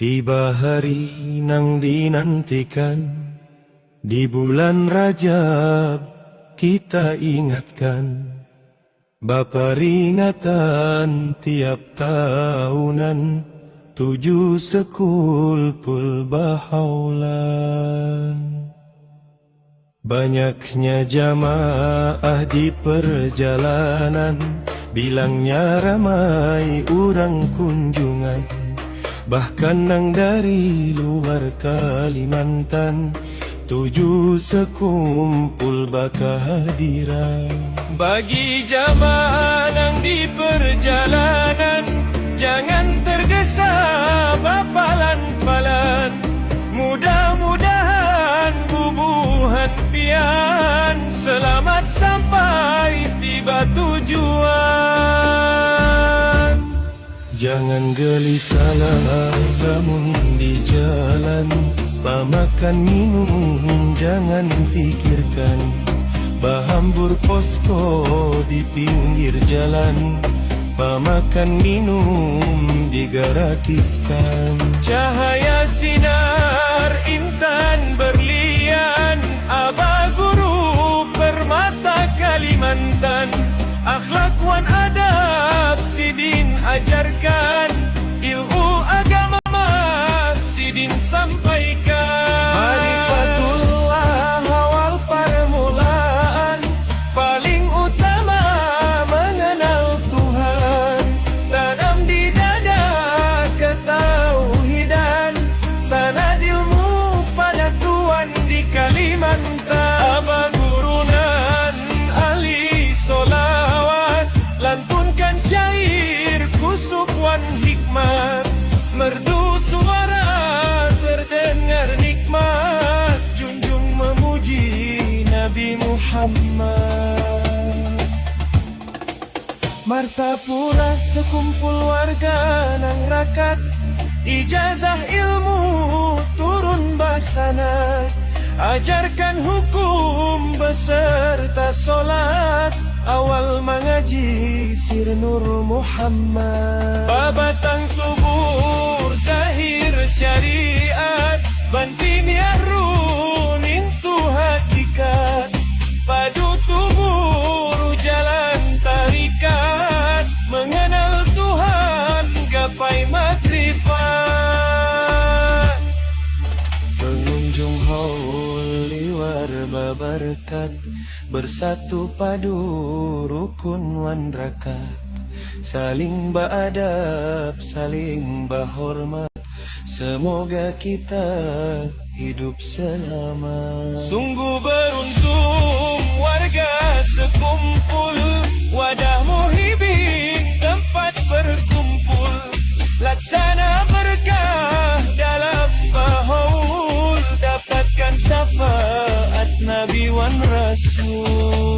Tiba hari nang dinantikan Di bulan Rajab kita ingatkan Bapa ringatan tiap tahunan Tujuh sekulpul bahaulan. Banyaknya jamaah di perjalanan Bilangnya ramai orang kunjungan Bahkan nang dari luar Kalimantan Tujuh sekumpul bakahadiran Bagi jamaah nang di perjalanan Jangan tergesa bapalan-palan Mudah-mudahan bubuhan pian Selamat sampai tiba tujuan Jangan gelisahlah lamun di jalan. Pamakan minum jangan fikirkan. Bahambur posko di pinggir jalan. Pamakan minum digratiskan Cahaya sinar intan ajarkan Ilmu agama. Sidin sampaikan Muhammad. Marta pula sekumpul warga nang rakat. Ijazah ilmu turun basanat Ajarkan hukum beserta solat. Awal mengaji Sir Nur Muhammad. Babatang liwar babarkat Bersatu padu rukun wan rakat Saling beradab, saling berhormat. Semoga kita hidup selamat Sungguh beruntung warga sekumpul Wadah muhibin النبي والرسول